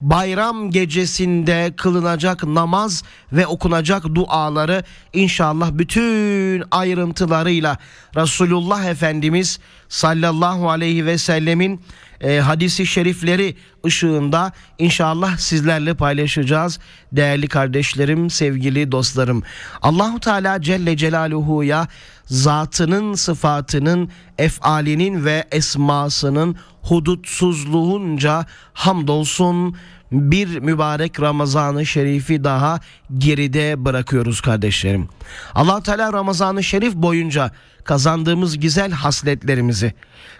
bayram gecesinde kılınacak namaz ve okunacak duaları inşallah bütün ayrıntılarıyla Resulullah Efendimiz sallallahu aleyhi ve sellemin e, hadisi şerifleri ışığında inşallah sizlerle paylaşacağız değerli kardeşlerim, sevgili dostlarım. Allahu Teala Celle Celaluhu'ya zatının, sıfatının, efalinin ve esmasının hudutsuzluğunca hamdolsun bir mübarek Ramazan-ı Şerif'i daha geride bırakıyoruz kardeşlerim. Allah Teala Ramazan-ı Şerif boyunca kazandığımız güzel hasletlerimizi,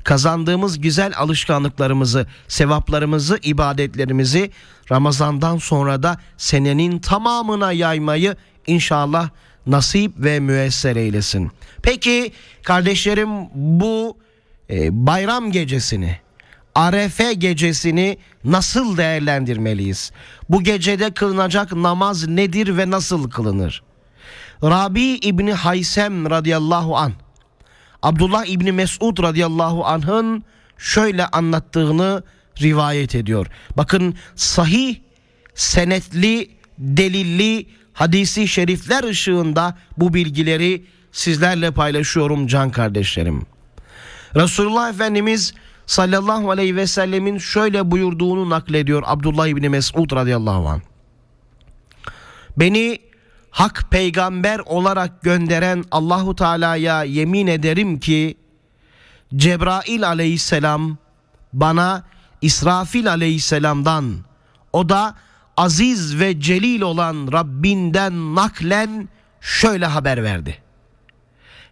kazandığımız güzel alışkanlıklarımızı, sevaplarımızı, ibadetlerimizi Ramazan'dan sonra da senenin tamamına yaymayı inşallah nasip ve müesser eylesin. Peki kardeşlerim bu e, bayram gecesini Arefe gecesini nasıl değerlendirmeliyiz? Bu gecede kılınacak namaz nedir ve nasıl kılınır? Rabi İbni Haysem radıyallahu an Abdullah İbni Mesud radıyallahu anh'ın şöyle anlattığını rivayet ediyor. Bakın sahih, senetli, delilli hadisi şerifler ışığında bu bilgileri sizlerle paylaşıyorum can kardeşlerim. Resulullah Efendimiz sallallahu aleyhi ve sellemin şöyle buyurduğunu naklediyor Abdullah İbni Mesud radıyallahu anh. Beni hak peygamber olarak gönderen Allahu Teala'ya yemin ederim ki Cebrail aleyhisselam bana İsrafil aleyhisselamdan o da aziz ve celil olan Rabbinden naklen şöyle haber verdi.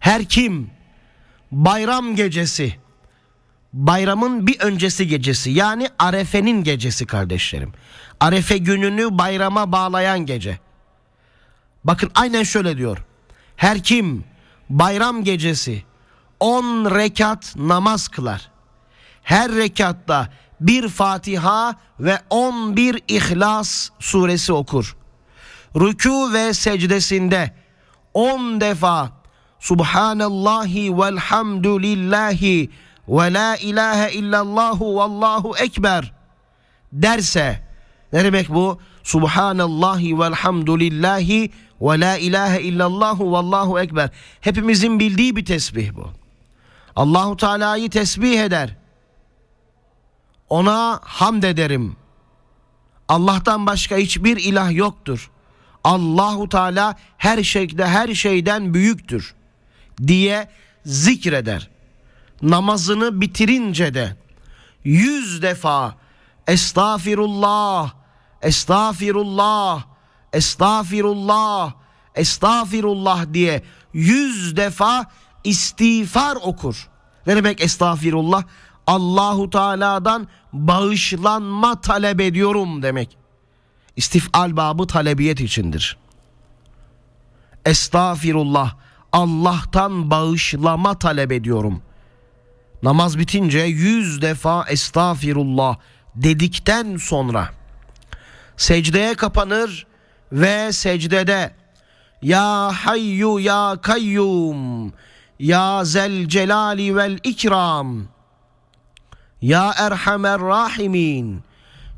Her kim bayram gecesi bayramın bir öncesi gecesi yani Arefe'nin gecesi kardeşlerim. Arefe gününü bayrama bağlayan gece. Bakın aynen şöyle diyor. Her kim bayram gecesi 10 rekat namaz kılar. Her rekatta bir Fatiha ve 11 İhlas suresi okur. Rükû ve secdesinde 10 defa Subhanallahi velhamdülillahi ve la ilahe illallahu vallahu ekber derse ne demek bu? Subhanallahi velhamdülillahi ve la ilahe illallahu vallahu ekber. Hepimizin bildiği bir tesbih bu. Allahu Teala'yı tesbih eder. Ona hamd ederim. Allah'tan başka hiçbir ilah yoktur. Allahu Teala her şeyde her şeyden büyüktür diye zikreder. Namazını bitirince de yüz defa estağfirullah, estağfirullah, estağfirullah, estağfirullah diye yüz defa istiğfar okur. Ne demek estağfirullah? Allahu Teala'dan bağışlanma talep ediyorum demek. İstifal babı talebiyet içindir. Estağfirullah. Allah'tan bağışlama talep ediyorum. Namaz bitince yüz defa estağfirullah dedikten sonra secdeye kapanır ve secdede Ya hayyu ya kayyum Ya zel celali vel ikram Ya erhamer rahimin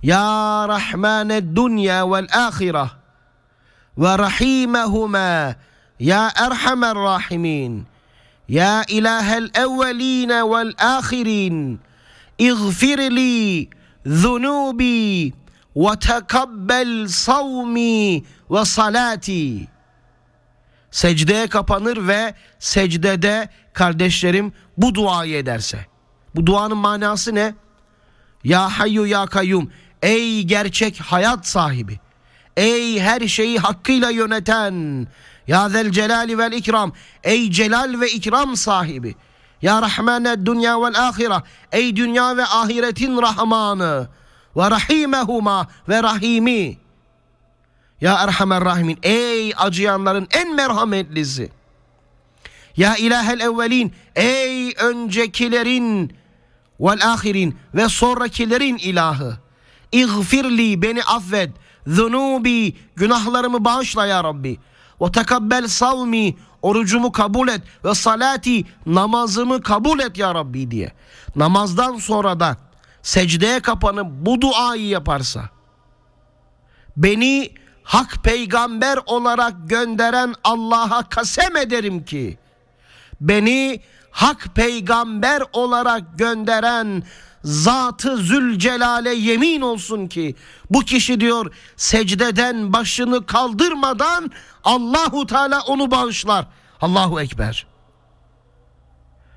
Ya rahmaned dünya vel ahireh ve rahimehuma Ya erhamer rahimin Ya ilahel evvelin vel ahirin اغفر لي ذنوبي وتقبل صومي ve salati secdeye kapanır ve secdede kardeşlerim bu duayı ederse bu duanın manası ne? Ya hayyu ya kayyum ey gerçek hayat sahibi ey her şeyi hakkıyla yöneten ya zel celali vel ikram ey celal ve ikram sahibi ya Rahmane dünya vel ahire. Ey dünya ve ahiretin Rahmanı. Ve rahimehuma ve rahimi. Ya Erhamer Rahimin. Ey acıyanların en merhametlisi. Ya ilahel evvelin. Ey öncekilerin vel ahirin ve sonrakilerin ilahı. İğfirli beni affet. Zunubi günahlarımı bağışla ya Rabbi. Ve tekabbel savmi orucumu kabul et ve salati namazımı kabul et ya Rabbi diye. Namazdan sonra da secdeye kapanıp bu duayı yaparsa beni hak peygamber olarak gönderen Allah'a kasem ederim ki beni hak peygamber olarak gönderen Zatı Zülcelal'e yemin olsun ki bu kişi diyor secdeden başını kaldırmadan Allahu Teala onu bağışlar. Allahu Ekber.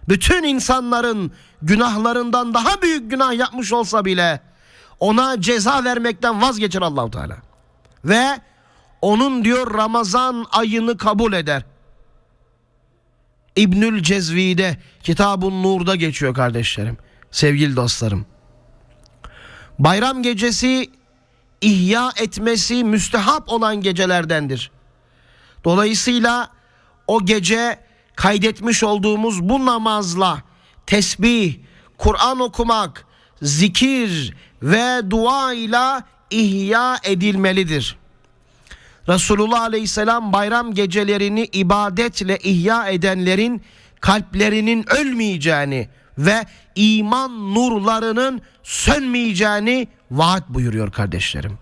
Bütün insanların günahlarından daha büyük günah yapmış olsa bile ona ceza vermekten vazgeçer Allahu Teala. Ve onun diyor Ramazan ayını kabul eder. İbnül Cezvi'de Kitabun Nur'da geçiyor kardeşlerim. Sevgili dostlarım. Bayram gecesi ihya etmesi müstehap olan gecelerdendir. Dolayısıyla o gece kaydetmiş olduğumuz bu namazla tesbih, Kur'an okumak, zikir ve dua ile ihya edilmelidir. Resulullah Aleyhisselam bayram gecelerini ibadetle ihya edenlerin kalplerinin ölmeyeceğini ve iman nurlarının sönmeyeceğini vaat buyuruyor kardeşlerim.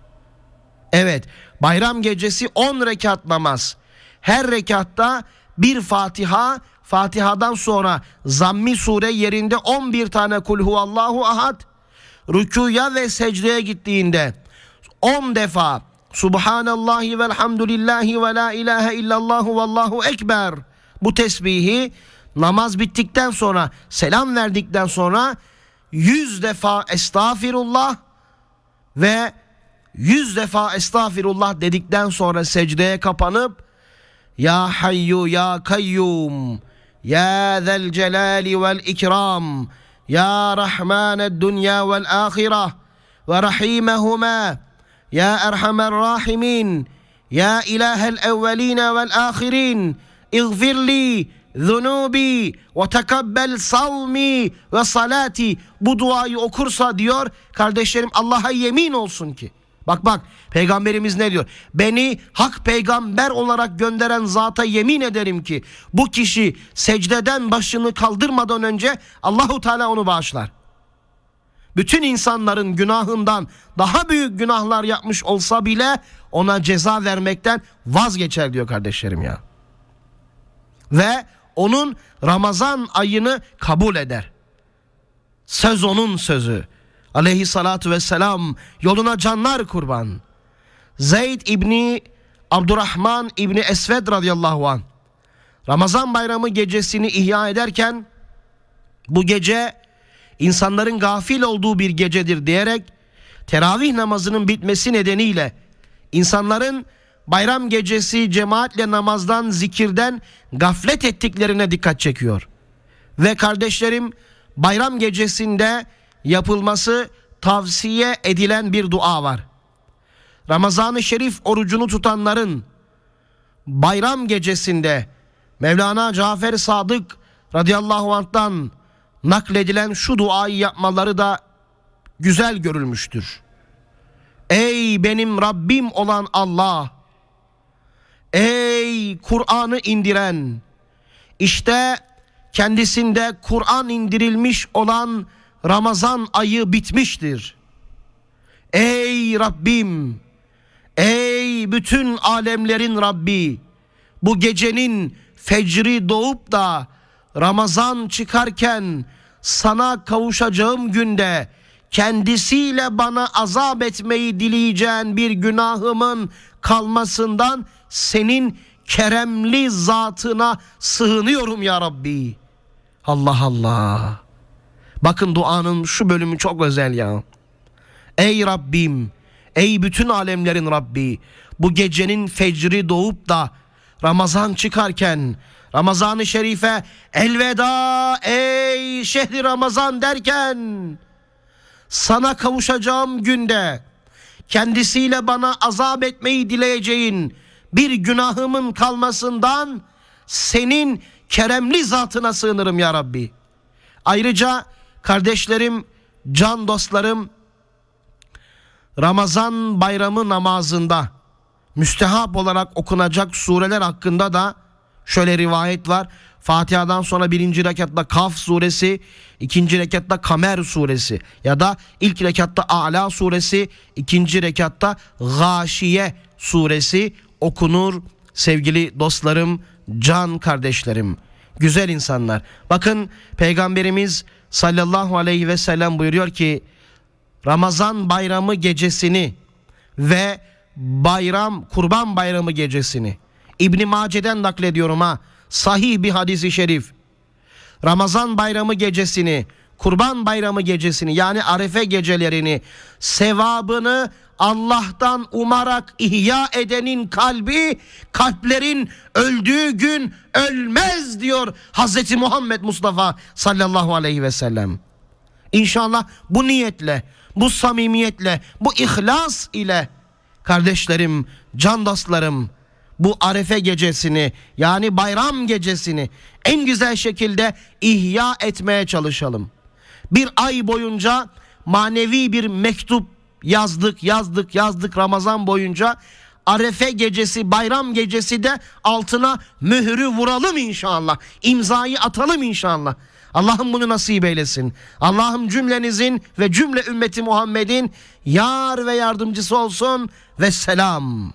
Evet bayram gecesi 10 rekat namaz. Her rekatta bir Fatiha, Fatiha'dan sonra zammi sure yerinde 11 tane kul huvallahu ahad. Rükuya ve secdeye gittiğinde 10 defa Subhanallahi velhamdülillahi ve la ilahe illallahu vallahu ekber. Bu tesbihi namaz bittikten sonra selam verdikten sonra yüz defa estağfirullah ve yüz defa estağfirullah dedikten sonra secdeye kapanıp Ya hayyu ya kayyum Ya zel celali vel ikram Ya rahmaned dünya vel ahireh ve rahimehuma Ya erhamer rahimin Ya ilahel evveline vel ahirin İğfirli zunubi ve tekabbel savmi ve salati. Bu duayı okursa diyor kardeşlerim Allah'a yemin olsun ki. Bak bak peygamberimiz ne diyor? Beni hak peygamber olarak gönderen zata yemin ederim ki bu kişi secdeden başını kaldırmadan önce Allahu Teala onu bağışlar. Bütün insanların günahından daha büyük günahlar yapmış olsa bile ona ceza vermekten vazgeçer diyor kardeşlerim ya. Ve onun Ramazan ayını kabul eder. Söz onun sözü. Aleyhissalatu vesselam yoluna canlar kurban. Zeyd İbni Abdurrahman İbni Esved radıyallahu an. Ramazan bayramı gecesini ihya ederken bu gece insanların gafil olduğu bir gecedir diyerek teravih namazının bitmesi nedeniyle insanların bayram gecesi cemaatle namazdan, zikirden gaflet ettiklerine dikkat çekiyor. Ve kardeşlerim bayram gecesinde yapılması tavsiye edilen bir dua var. Ramazan-ı Şerif orucunu tutanların bayram gecesinde Mevlana Cafer Sadık radıyallahu anh'tan nakledilen şu duayı yapmaları da güzel görülmüştür. Ey benim Rabbim olan Allah! Ey Kur'an'ı indiren! İşte kendisinde Kur'an indirilmiş olan Ramazan ayı bitmiştir. Ey Rabbim! Ey bütün alemlerin Rabbi! Bu gecenin fecri doğup da Ramazan çıkarken sana kavuşacağım günde kendisiyle bana azap etmeyi dileyeceğin bir günahımın kalmasından senin keremli zatına sığınıyorum ya Rabbi. Allah Allah. Bakın duanın şu bölümü çok özel ya. Ey Rabbim, ey bütün alemlerin Rabbi, bu gecenin fecri doğup da Ramazan çıkarken Ramazan-ı Şerife elveda ey şehri Ramazan derken sana kavuşacağım günde kendisiyle bana azap etmeyi dileyeceğin bir günahımın kalmasından senin keremli zatına sığınırım ya Rabbi. Ayrıca kardeşlerim, can dostlarım Ramazan bayramı namazında müstehap olarak okunacak sureler hakkında da şöyle rivayet var. Fatiha'dan sonra birinci rekatta Kaf suresi, ikinci rekatta Kamer suresi ya da ilk rekatta A'la suresi, ikinci rekatta Gâşiye suresi okunur sevgili dostlarım, can kardeşlerim, güzel insanlar. Bakın Peygamberimiz sallallahu aleyhi ve sellem buyuruyor ki Ramazan bayramı gecesini ve bayram kurban bayramı gecesini İbn Mace'den naklediyorum ha sahih bir hadisi şerif. Ramazan bayramı gecesini, kurban bayramı gecesini yani arefe gecelerini sevabını Allah'tan umarak ihya edenin kalbi kalplerin öldüğü gün ölmez diyor Hazreti Muhammed Mustafa sallallahu aleyhi ve sellem. İnşallah bu niyetle, bu samimiyetle, bu ihlas ile kardeşlerim, can dostlarım bu arefe gecesini yani bayram gecesini en güzel şekilde ihya etmeye çalışalım. Bir ay boyunca manevi bir mektup yazdık, yazdık, yazdık Ramazan boyunca. Arefe gecesi, bayram gecesi de altına mührü vuralım inşallah. İmzayı atalım inşallah. Allah'ım bunu nasip eylesin. Allah'ım cümlenizin ve cümle ümmeti Muhammed'in yar ve yardımcısı olsun ve selam.